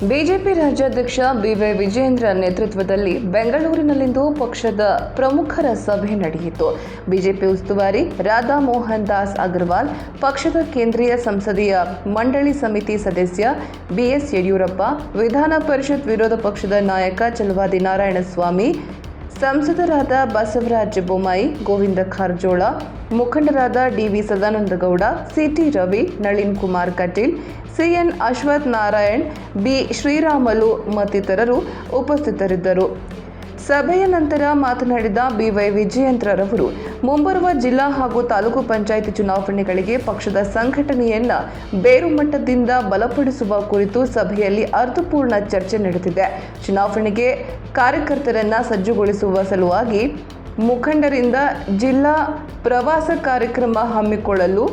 BJP ರಾಜ್ಯಾಧ್ಯಕ್ಷ B Y Vijendra ನೇತೃತ್ವದಲ್ಲಿ ಬೆಂಗಳೂರಿನಲ್ಲಿಂದು ಪಕ್ಷದ ಪ್ರಮುಖರ ಸಭೆ ನಡೆಯಿತು. ಬಿಜೆಪಿ ಉಸ್ತುವಾರಿ ರಾಧಾ ಮೋಹನ್ ದಾಸ್ ಅಗರ್ವಾಲ್, ಪಕ್ಷದ ಕೇಂದ್ರೀಯ ಸಂಸದೀಯ ಮಂಡಳಿ ಸಮಿತಿ ಸದಸ್ಯ ಬಿಎಸ್ ಯಡಿಯೂರಪ್ಪ, ವಿಧಾನ ಪರಿಷತ್ ವಿರೋಧ ಪಕ್ಷದ ನಾಯಕ ಚಲವಾದಿ ನಾರಾಯಣಸ್ವಾಮಿ ಸಂಸದರಾದ ಬಸವರಾಜ ಬೊಮ್ಮಾಯಿ, ಗೋವಿಂದ ಕಾರಜೋಳ ಮುಖಂಡರಾದ DV Sadanandagowda, CT Ravi, Nalin Kumar Kateel, CN Ashwath Narayan, B. Sriramulu ಮತ್ತಿತರರು ಉಪಸ್ಥಿತರಿದ್ದರು. ಸಭೆಯ ನಂತರ ಮಾತನಾಡಿದ ಬಿವೈ ವಿಜಯೇಂದ್ರರವರು ಮುಂಬರುವ ಜಿಲ್ಲಾ ಹಾಗೂ ತಾಲೂಕು ಪಂಚಾಯಿತಿ ಚುನಾವಣೆಗಳಿಗೆ ಪಕ್ಷದ ಸಂಘಟನೆಯನ್ನ ಬೇರು ಮಟ್ಟದಿಂದ ಬಲಪಡಿಸುವ ಕುರಿತು ಸಭೆಯಲ್ಲಿ ಅರ್ಥಪೂರ್ಣ ಚರ್ಚೆ ನಡೆದಿದೆ. ಚುನಾವಣೆಗೆ ಕಾರ್ಯಕರ್ತರನ್ನ ಸಜ್ಜುಗೊಳಿಸುವ ಸಲುವಾಗಿ ಮುಖಂಡರಿಂದ ಜಿಲ್ಲಾ ಪ್ರವಾಸ ಕಾರ್ಯಕ್ರಮ ಹಮ್ಮಿಕೊಳ್ಳಲು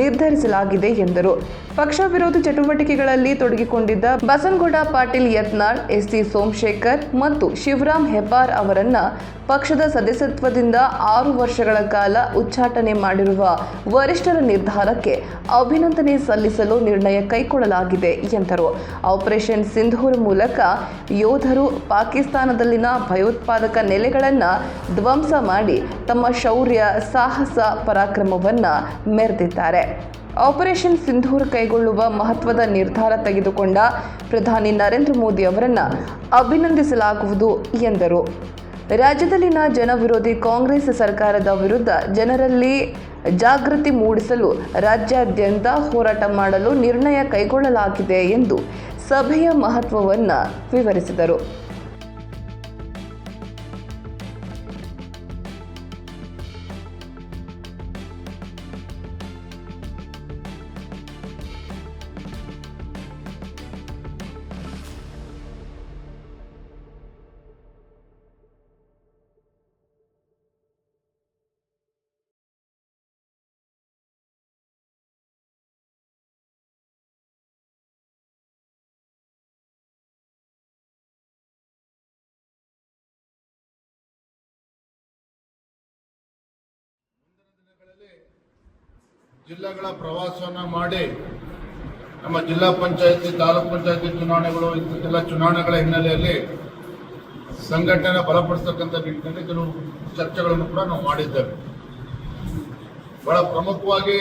ನಿರ್ಧರಿಸಲಾಗಿದೆ ಎಂದರು. ಪಕ್ಷ ವಿರೋಧಿ ಚಟುವಟಿಕೆಗಳಲ್ಲಿ ತೊಡಗಿಕೊಂಡಿದ್ದ ಬಸನಗೌಡ ಪಾಟೀಲ್ ಯತ್ನಾಳ್, ಎಸ್ಸಿ ಸೋಮಶೇಖರ್ ಮತ್ತು ಶಿವರಾಮ್ ಹೆಬ್ಬಾರ್ ಅವರನ್ನ ಪಕ್ಷದ ಸದಸ್ಯತ್ವದಿಂದ ಆರು ವರ್ಷಗಳ ಕಾಲ ಉಚ್ಚಾಟನೆ ಮಾಡಿರುವ ವರಿಷ್ಠರ ನಿರ್ಧಾರಕ್ಕೆ ಅಭಿನಂದನೆ ಸಲ್ಲಿಸಲು ನಿರ್ಣಯ ಕೈಗೊಳ್ಳಲಾಗಿದೆ ಎಂದರು. ಆಪರೇಷನ್ ಸಿಂಧೂರ್ ಮೂಲಕ ಯೋಧರು ಪಾಕಿಸ್ತಾನದಲ್ಲಿನ ಭಯೋತ್ಪಾದಕ ನೆಲೆಗಳನ್ನು ಧ್ವಂಸ ಮಾಡಿ ತಮ್ಮ ಶೌರ್ಯ, ಸಾಹಸ, ಪರಾಕ್ರಮವನ್ನು ಮೆರೆದಿದ್ದಾರೆ. ಆಪರೇಷನ್ ಸಿಂಧೂರ್ ಕೈಗೊಳ್ಳುವ ಮಹತ್ವದ ನಿರ್ಧಾರ ತೆಗೆದುಕೊಂಡ ಪ್ರಧಾನಿ ನರೇಂದ್ರ ಮೋದಿ ಅವರನ್ನು ಅಭಿನಂದಿಸಲಾಗುವುದು ಎಂದರು. ರಾಜ್ಯದಲ್ಲಿನ ಜನವಿರೋಧಿ ಕಾಂಗ್ರೆಸ್ ಸರ್ಕಾರದ ವಿರುದ್ಧ ಜನರಲ್ಲಿ ಜಾಗೃತಿ ಮೂಡಿಸಲು ರಾಜ್ಯಾದ್ಯಂತ ಹೋರಾಟ ಮಾಡಲು ನಿರ್ಣಯ ಕೈಗೊಳ್ಳಲಾಗಿದೆ ಎಂದು ಸಭೆಯ ಮಹತ್ವವನ್ನು ವಿವರಿಸಿದರು. ಜಿಲ್ಲೆಗಳ ಪ್ರವಾಸವನ್ನ ಮಾಡಿ ನಮ್ಮ ಜಿಲ್ಲಾ ಪಂಚಾಯತಿ, ತಾಲೂಕ್ ಪಂಚಾಯತಿ ಚುನಾವಣೆಗಳು ಇಂಥದ್ದೆಲ್ಲ ಚುನಾವಣೆಗಳ ಹಿನ್ನೆಲೆಯಲ್ಲಿ ಸಂಘಟನೆ ಬಲಪಡಿಸ್ತಕ್ಕಂಥ ನಿಟ್ಟಿನಲ್ಲಿ ಕೆಲವು ಚರ್ಚೆಗಳನ್ನು ಕೂಡ ನಾವು ಮಾಡಿದ್ದೇವೆ. ಬಹಳ ಪ್ರಮುಖವಾಗಿ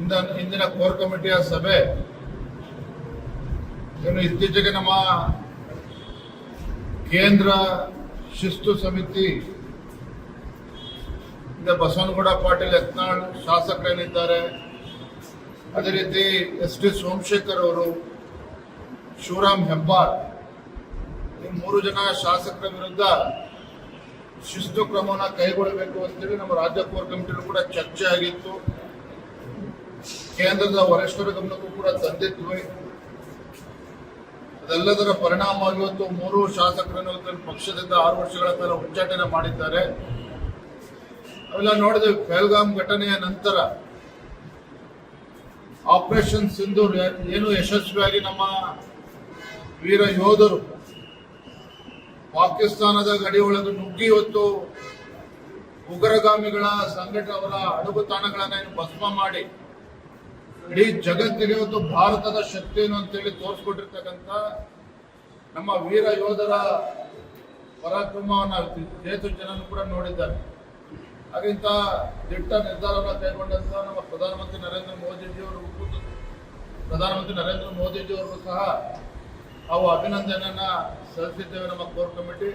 ಇಂದ, ಇಂದಿನ ಕೋರ್ ಕಮಿಟಿಯ ಸಭೆ ಇನ್ನು ಇತ್ತೀಚೆಗೆ ನಮ್ಮ ಕೇಂದ್ರ ಶಿಸ್ತು ಸಮಿತಿ ಈಗ ಬಸವನಗೌಡ ಪಾಟೀಲ್ ಯತ್ನಾಳ್ ಶಾಸಕರೇನಿದ್ದಾರೆ ಅದೇ ರೀತಿ ಎಸ್ ಡಿ ಸೋಮಶೇಖರ್ ಅವರು, ಶಿವರಾಮ್ ಹೆಬ್ಬಾರ್ ಈ ಮೂರು ಜನ ಶಾಸಕರ ವಿರುದ್ಧ ಶಿಸ್ತು ಕ್ರಮವನ್ನು ಕೈಗೊಳ್ಳಬೇಕು ಅಂತೇಳಿ ನಮ್ಮ ರಾಜ್ಯ ಕೋರ್ ಕಮಿಟಿಯಲ್ಲೂ ಕೂಡ ಚರ್ಚೆ ಆಗಿತ್ತು. ಕೇಂದ್ರದ ವರಿಷ್ಠರ ಗಮನಕ್ಕೂ ಕೂಡ ತಂದಿದ್ವಿ ಅದೆಲ್ಲದರ ಪರಿಣಾಮವಾಗಿ ಇವತ್ತು ಮೂರು ಶಾಸಕರನ್ನು ಪಕ್ಷದಿಂದ ಆರು ವರ್ಷಗಳ ಕಾಲ ಉಚ್ಚಾಟನೆ ಮಾಡಿದ್ದಾರೆ. ಅವೆಲ್ಲ ನೋಡಿದ್ವಿ ಪೆಹಲ್ಗಾಮ್ ಘಟನೆಯ ನಂತರ ಆಪರೇಷನ್ ಸಿಂಧು ಏನು ಯಶಸ್ವಿಯಾಗಿ ನಮ್ಮ ವೀರ ಯೋಧರು ಪಾಕಿಸ್ತಾನದ ಗಡಿ ಒಳಗೆ ನುಗ್ಗಿ ಹೊತ್ತು ಉಗ್ರಗಾಮಿಗಳ ಸಂಘಟ ಅವರ ಅಡುಗು ತಾಣಗಳನ್ನ ಭಸ್ಮ ಮಾಡಿ ಇಡೀ ಜಗತ್ತಿಗೆ ಇವತ್ತು ಭಾರತದ ಶಕ್ತಿ ಏನು ಅಂತೇಳಿ ತೋರಿಸ್ಕೊಟ್ಟಿರ್ತಕ್ಕಂಥ ನಮ್ಮ ವೀರ ಯೋಧರ ಪರಾಕ್ರಮವನ್ನು ದೇಶ ಜನರು ಕೂಡ ನೋಡಿದ್ದಾರೆ. ಹಾಗಿಂತ ದಿಟ್ಟ ನಿರ್ಧಾರವನ್ನು ಕೈಗೊಂಡಂತಹ ನಮ್ಮ ಪ್ರಧಾನಮಂತ್ರಿ ನರೇಂದ್ರ ಮೋದಿಜಿಯವರು ಪ್ರಧಾನಮಂತ್ರಿ ನರೇಂದ್ರ ಮೋದಿಜಿಯವರು ಸಹ ನಾವು ಅಭಿನಂದನೆಯನ್ನ ಸಲ್ಲಿಸಿದ್ದೇವೆ ನಮ್ಮ ಕೋರ್ ಕಮಿಟಿ.